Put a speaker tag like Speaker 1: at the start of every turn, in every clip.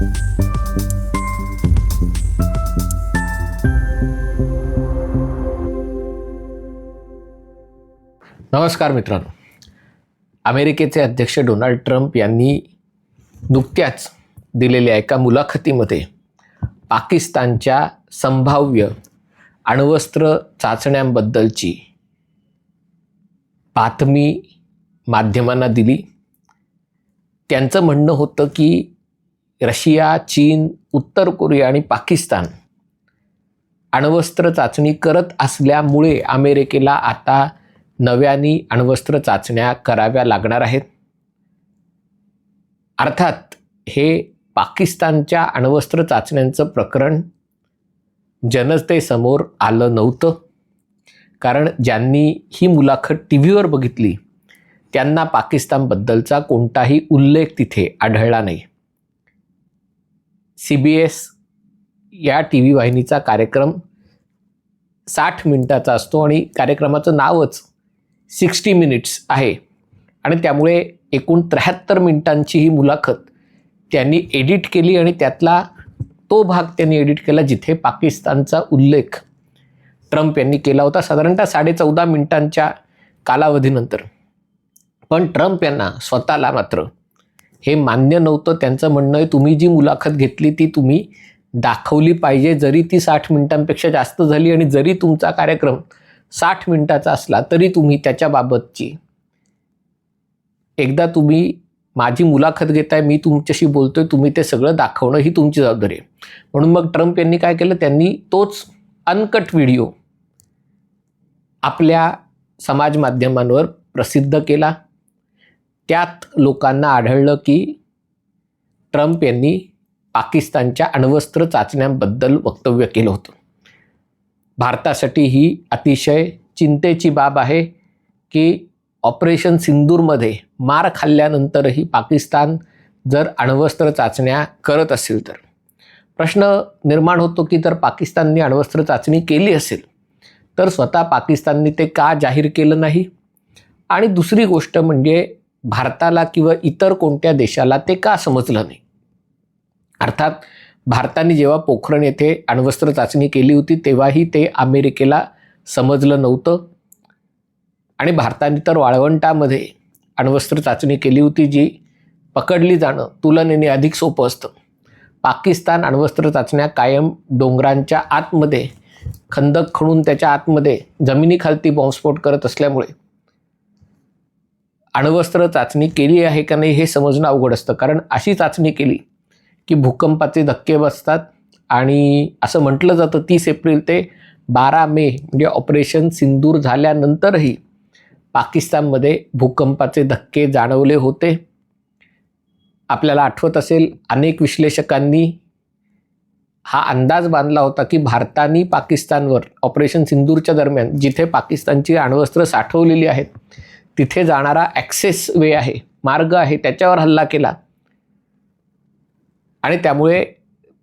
Speaker 1: नमस्कार मित्रांनो. अमेरिकेचे अध्यक्ष डोनाल्ड ट्रम्प यांनी नुकत्याच दिलेल्या एका मुलाखतीमध्ये पाकिस्तानच्या संभाव्य अण्वस्त्र चाचण्यांबद्दलची बातमी माध्यमांना दिली. त्यांचं म्हणणं होतं की रशिया चीन उत्तर कोरिया आणि पाकिस्तान अण्वस्त्र चाचणी करत असल्यामुळे अमेरिकेला आता नव्यानी अण्वस्त्र चाचण्या कराव्या लागणार आहेत. अर्थात हे पाकिस्तानच्या अण्वस्त्र चाचण्यांचं प्रकरण जनतेसमोर आलं नव्हतं. कारण ज्यांनी ही मुलाखत टी व्हीवर बघितली त्यांना पाकिस्तानबद्दलचा कोणताही उल्लेख तिथे आढळला नाही. सी बी एस या टी व्ही वाहिनीचा कार्यक्रम साठ मिनिटाचा असतो आणि कार्यक्रमाचं नावच सिक्स्टी मिनिट्स आहे. आणि त्यामुळे एकूण त्र्याहत्तर मिनिटांची ही मुलाखत त्यांनी एडिट केली आणि त्यातला तो भाग त्यांनी एडिट केला जिथे पाकिस्तानचा उल्लेख ट्रम्प यांनी केला होता साधारणतः साडे चौदा मिनिटांच्या कालावधीनंतर. पण ट्रम्प यांना स्वतःला मात्र हे मान्य नव्हतं. त्यांचं म्हणणं आहे तुम्ही जी मुलाखत घेतली ती तुम्ही दाखवली पाहिजे. जरी ती साठ मिनिटांपेक्षा जास्त झाली आणि जरी तुमचा कार्यक्रम साठ मिनिटाचा असला तरी तुम्ही त्याच्याबाबतची. एकदा तुम्ही माझी मुलाखत घेताय मी तुमच्याशी बोलतोय तुम्ही ते सगळं दाखवणं ही तुमची जबाबदारी आहे. म्हणून मग ट्रम्प यांनी काय केलं? त्यांनी तोच अनकट व्हिडिओ आपल्या समाज माध्यमांवर प्रसिद्ध केला. त्यात लोकांना आढळलं की ट्रम्प यांनी पाकिस्तानच्या अण्वस्त्र चाचण्यांबद्दल वक्तव्य केलं होतं. भारतासाठी ही अतिशय चिंतेची बाब आहे की ऑपरेशन सिंदूरमध्ये मार खाल्ल्यानंतरही पाकिस्तान जर अण्वस्त्र चाचण्या करत असेल तर. प्रश्न निर्माण होतो की जर पाकिस्तानने अण्वस्त्र चाचणी केली असेल तर स्वतः पाकिस्तानने ते का जाहीर केलं नाही? आणि दुसरी गोष्ट म्हणजे भारताला किंवा इतर कोणत्या देशाला ते का समजलं नाही? अर्थात भारताने जेव्हा पोखरण येथे अण्वस्त्र चाचणी केली होती तेव्हाही ते अमेरिकेला समजलं नव्हतं. आणि भारताने तर वाळवंटामध्ये अण्वस्त्र चाचणी केली होती जी पकडली जाणं तुलनेने अधिक सोपं असतं. पाकिस्तान अण्वस्त्र चाचण्या कायम डोंगरांच्या आतमध्ये खंदक खणून त्याच्या आतमध्ये जमिनीखालती बॉम्बस्फोट करत असल्यामुळे अण्वस्त्र चाचणी केली आहे का नाही हे समजणं अवघड असतं. कारण अशी चाचणी केली की भूकंपाचे धक्के बसतात आणि असं म्हटलं जातं तीस एप्रिल ते बारा मे म्हणजे ऑपरेशन सिंदूर झाल्यानंतरही पाकिस्तानमध्ये भूकंपाचे धक्के जाणवले होते. आपल्याला आठवत असेल अनेक विश्लेषकांनी हा अंदाज बांधला होता की भारताने पाकिस्तानवर ऑपरेशन सिंदूरच्या दरम्यान जिथे पाकिस्तानची अण्वस्त्र साठवलेली आहेत तिथे जाणारा ॲक्सेस वे आहे मार्ग आहे त्याच्यावर हल्ला केला. आणि त्यामुळे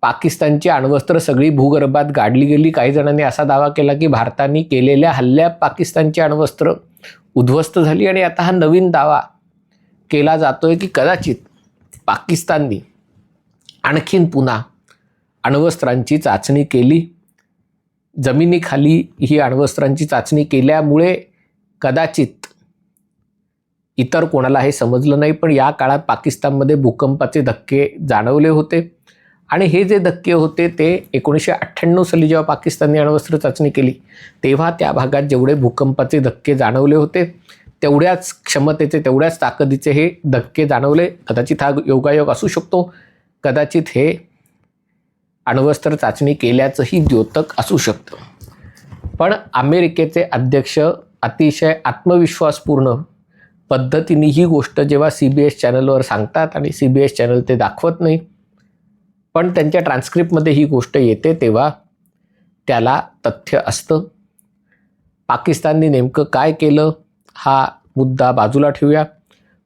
Speaker 1: पाकिस्तानची अण्वस्त्र सगळी भूगर्भात गाडली गेली. काही जणांनी असा दावा केला की भारताने केलेल्या हल्ल्या पाकिस्तानची अण्वस्त्र उद्ध्वस्त झाली. आणि आता हा नवीन दावा केला जातोय की कदाचित पाकिस्ताननी आणखीन पुन्हा अण्वस्त्रांची चाचणी केली. जमिनीखाली ही अण्वस्त्रांची चाचणी केल्यामुळे कदाचित इतर कोणाला हे समजलं नाही पण या काळात पाकिस्तानमध्ये भूकंपाचे धक्के जाणवले होते. आणि हे जे धक्के होते ते एकोणीसशे अठ्ठ्याण्णव साली जेव्हा पाकिस्तानने अण्वस्त्र चाचणी केली तेव्हा त्या भागात जेवढे भूकंपाचे धक्के जाणवले होते तेवढ्याच क्षमतेचे तेवढ्याच ताकदीचे हे धक्के जाणवले. कदाचित हा योगायोग असू शकतो. कदाचित हे अण्वस्त्र चाचणी केल्याचंही द्योतक असू शकतं. पण अमेरिकेचे अध्यक्ष अतिशय आत्मविश्वासपूर्ण पद्धतीने ही गोष्ट जेव्हा सी बी एस चॅनलवर सांगतात आणि सी बी एस चॅनल ते दाखवत नाही पण त्यांच्या ट्रान्स्क्रिप्टमध्ये ही गोष्ट येते तेव्हा त्याला तथ्य असतं. पाकिस्तानने नेमकं काय केलं हा मुद्दा बाजूला ठेवूया.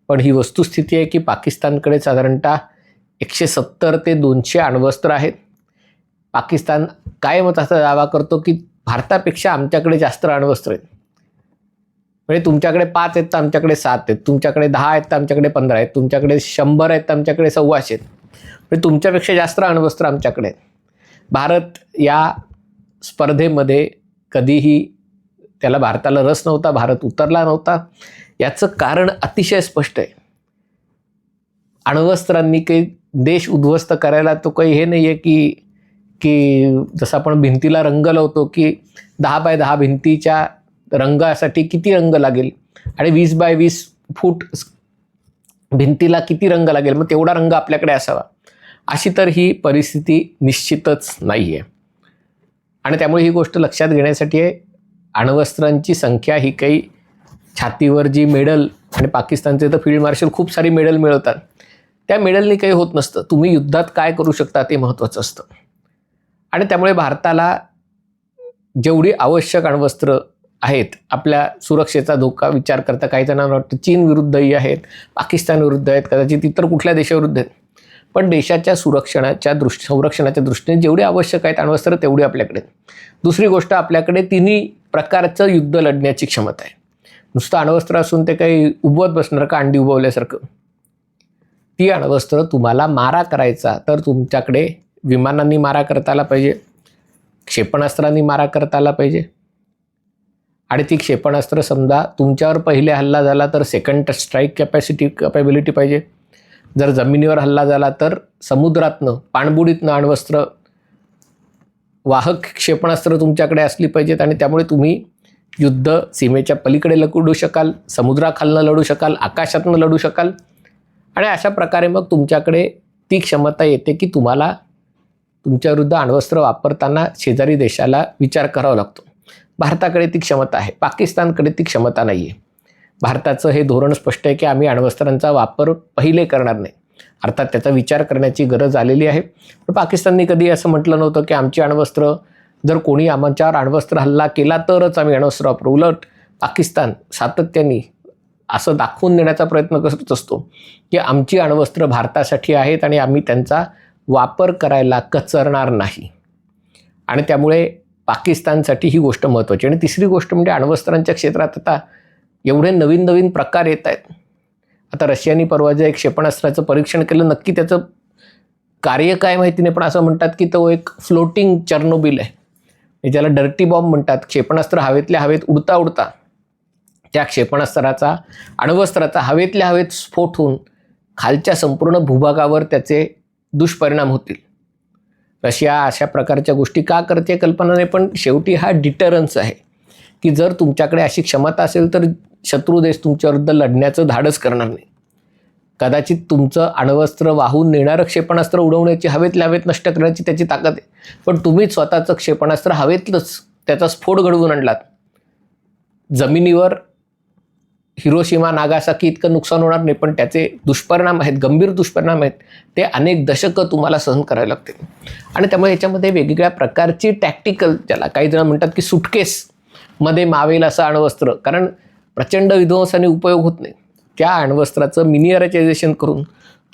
Speaker 1: पण ही वस्तुस्थिती आहे की पाकिस्तानकडे साधारणतः एकशे सत्तर ते दोनशे अण्वस्त्र आहेत. पाकिस्तान कायमच असा दावा करतो की भारतापेक्षा आमच्याकडे जास्त अण्वस्त्र आहेत? म्हणजे तुमच्याकडे पाच आहेत तर आमच्याकडे सात आहेत. तुमच्याकडे दहा आहेत तर आमच्याकडे पंधरा आहेत. तुमच्याकडे शंभर आहेत तर आमच्याकडे सव्वाशे आहेत. म्हणजे तुमच्यापेक्षा जास्त अण्वस्त्र आमच्याकडे आहेत. भारत या स्पर्धेमध्ये कधीही त्याला भारताला रस नव्हता भारत उतरला नव्हता. याचं कारण अतिशय स्पष्ट आहे. अण्वस्त्रांनी काही देश उद्ध्वस्त करायला तो काही हे नाही आहे की की जसं आपण भिंतीला रंग लावतो की दहा बाय दहा भिंतीच्या रंगासाठी किती रंग लागेल? आणि वीस बाय वीस फूट भिंतीला किती रंग लागेल? मग तेवढा रंग आपल्याकडे असावा. अशी तर ही परिस्थिती निश्चितच नाही आहे आणि त्यामुळे ही गोष्ट लक्षात घेण्यासाठी आहे अण्वस्त्रांची संख्या ही काही छातीवर जी मेडल आणि पाकिस्तानचे तर फील्ड मार्शल खूप सारी मेडल मिळवतात. त्या मेडलनी काही होत नसतं. तुम्ही युद्धात काय करू शकता ते महत्त्वाचं असतं. आणि त्यामुळे भारताला जेवढी आवश्यक अण्वस्त्र आहेत. आपल्या सुरक्षेचा धोका विचार करता काही जणांना वाटतं चीन विरुद्धही आहेत पाकिस्तान विरुद्ध आहेत कदाचित इतर कुठल्या देशाविरुद्ध आहेत. पण देशाच्या सुरक्षणाच्या दृष्टी संरक्षणाच्या दृष्टीने जेवढे आवश्यक आहेत अण्वस्त्र तेवढे आपल्याकडे दुसरी गोष्ट आपल्याकडे तिन्ही प्रकारचं युद्ध लढण्याची क्षमता आहे. नुसतं अण्वस्त्र असून ते काही उभवत बसणार का अंडी उभवल्यासारखं. ती अण्वस्त्र तुम्हाला मारा करायचा तर तुमच्याकडे विमानांनी मारा करता आला पाहिजे क्षेपणास्त्रांनी मारा करता आला पाहिजे. आणि ती क्षेपणास्त्र समजा तुमच्यावर पहिले हल्ला झाला तर सेकंड स्ट्राईक कॅपॅसिटी कॅपॅबिलिटी पाहिजे. जर जमिनीवर हल्ला झाला तर समुद्रातनं पाणबुडीतनं अण्वस्त्र वाहक क्षेपणास्त्र तुमच्याकडे असली पाहिजेत आणि त्यामुळे तुम्ही युद्ध सीमेच्या पलीकडे लढू शकाल समुद्राखालनं लढू शकाल आकाशातनं लढू शकाल. आणि अशा प्रकारे मग तुमच्याकडे ती क्षमता येते की तुम्हाला तुमच्याविरुद्ध अण्वस्त्र वापरताना शेजारी देशाला विचार करावा लागतो. भारताकडे ती क्षमता आहे. पाकिस्तानकडे ती क्षमता नाही आहे भारताचं हे धोरण स्पष्ट आहे की आम्ही अण्वस्त्रांचा वापर पहिले करणार नाही. अर्थात त्याचा विचार करण्याची गरज आलेली आहे. पण पाकिस्तानने कधी असं म्हटलं नव्हतं की आमची अण्वस्त्र जर कोणी आमच्यावर अण्वस्त्र हल्ला केला तरच आम्ही अण्वस्त्र वापरू. उलट पाकिस्तान सातत्याने असं दाखवून देण्याचा प्रयत्न करत असतो की आमची अण्वस्त्र भारतासाठी आहेत आणि आम्ही त्यांचा वापर करायला कचरणार नाही. आणि त्यामुळे पाकिस्तानसाठी ही गोष्ट महत्त्वाची आणि तिसरी गोष्ट म्हणजे अण्वस्त्रांच्या क्षेत्रात आता एवढे नवीन नवीन प्रकार येत आहेत. आता रशियानी परवा जे एक क्षेपणास्त्राचं परीक्षण केलं नक्की त्याचं कार्य काय माहिती नाही पण असं म्हणतात की तो एक फ्लोटिंग चर्नोबिल आहे. म्हणजे ज्याला डर्टी बॉम्ब म्हणतात क्षेपणास्त्र हवेतल्या हवेत उडता उडता त्या क्षेपणास्त्राचा अण्वस्त्राचा हवेतल्या हवेत स्फोट होऊन खालच्या संपूर्ण भूभागावर त्याचे दुष्परिणाम होतील. रशिया अशा प्रकारच्या गोष्टी का करते कल्पना नाही पण शेवटी हा डिटरन्स आहे. की जर तुमच्याकडे अशी क्षमता असेल तर शत्रू देश तुमच्याविरुद्ध लढण्याचं धाडस करणार नाही. कदाचित तुमचं अण्वस्त्र वाहून नेणारं क्षेपणास्त्र उडवण्याची हवेतल्या हवेत नष्ट करण्याची त्याची ताकद आहे. पण तुम्हीच स्वतःचं क्षेपणास्त्र हवेतलंच त्याचा स्फोट घडवून आणलात. जमिनीवर हिरोशिमा नागासाकी इतकं नुकसान होणार नाही पण त्याचे दुष्परिणाम आहेत गंभीर दुष्परिणाम आहेत ते अनेक दशकं तुम्हाला सहन करावे लागतील. आणि त्यामुळे याच्यामध्ये वेगवेगळ्या प्रकारची टॅक्टिकल ज्याला काही जण म्हणतात की सुटकेसमध्ये मावेल असं अण्वस्त्र कारण प्रचंड विध्वंसाने उपयोग होत नाही. त्या अण्वस्त्राचं मिनिअरायझेशन करून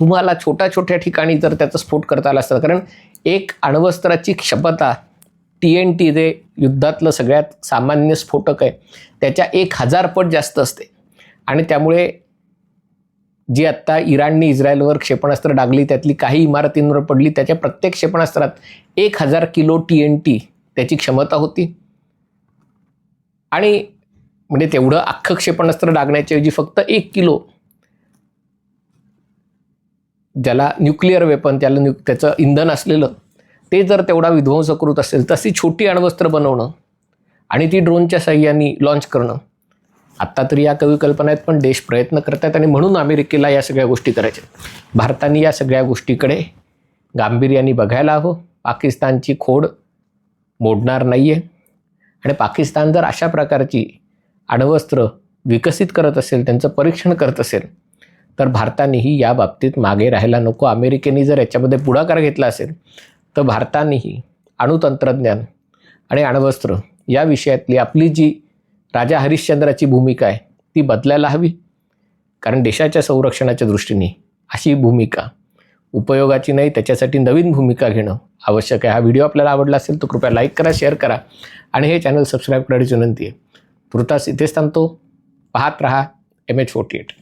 Speaker 1: तुम्हाला छोट्या छोट्या ठिकाणी जर त्याचा स्फोट करता आला असता कारण एक अण्वस्त्राची क्षमता टी एन टी जे युद्धातलं सगळ्यात सामान्य स्फोटक आहे त्याच्या एक हजार पट जास्त असते. आणि त्यामुळे जी आत्ता इराणने इस्रायलवर क्षेपणास्त्र डागली त्यातली काही इमारतींवर पडली त्याच्या प्रत्येक क्षेपणास्त्रात एक हजार किलो टी एन टी त्याची क्षमता होती. आणि म्हणजे तेवढं अख्खं क्षेपणास्त्र डागण्याच्याऐवजी फक्त एक किलो ज्याला न्यूक्लिअर वेपन त्याला न्यू त्याचं इंधन असलेलं ते जर तेवढा विध्वंसकृत असेल तशी छोटी अण्वस्त्र बनवणं आणि ती ड्रोनच्या साह्याने लॉन्च करणं आत्ता तरी या कवी कल्पना आहेत पण देश प्रयत्न करत आहेत आणि म्हणून अमेरिकेला या सगळ्या गोष्टी करायच्या आहेत. भारताने या सगळ्या गोष्टीकडे गांभीर्याने बघायला हवं. पाकिस्तानची खोड मोडणार नाही आहे आणि पाकिस्तान जर अशा प्रकारची अण्वस्त्र विकसित करत असेल त्यांचं परीक्षण करत असेल तर भारतानेही या बाबतीत मागे राहायला नको. अमेरिकेने जर याच्यामध्ये पुढाकार घेतला असेल तर भारतानेही अणुतंत्रज्ञान आणि अण्वस्त्र या विषयातली आपली जी राजा हरिश्चंद्राची भूमिका आहे ती बदलायला हवी. कारण देशाच्या संरक्षणाच्या दृष्टीने अशी भूमिका उपयोगाची नाही त्याच्यासाठी नवीन भूमिका घेणं आवश्यक आहे. हा व्हिडिओ आपल्याला आवडला असेल तर कृपया लाईक करा शेअर करा आणि हे चॅनल सबस्क्राईब करण्याची विनंती आहे. तुर्तास इथेच थांबतो. पाहत रहा एम एच फोर्टी एट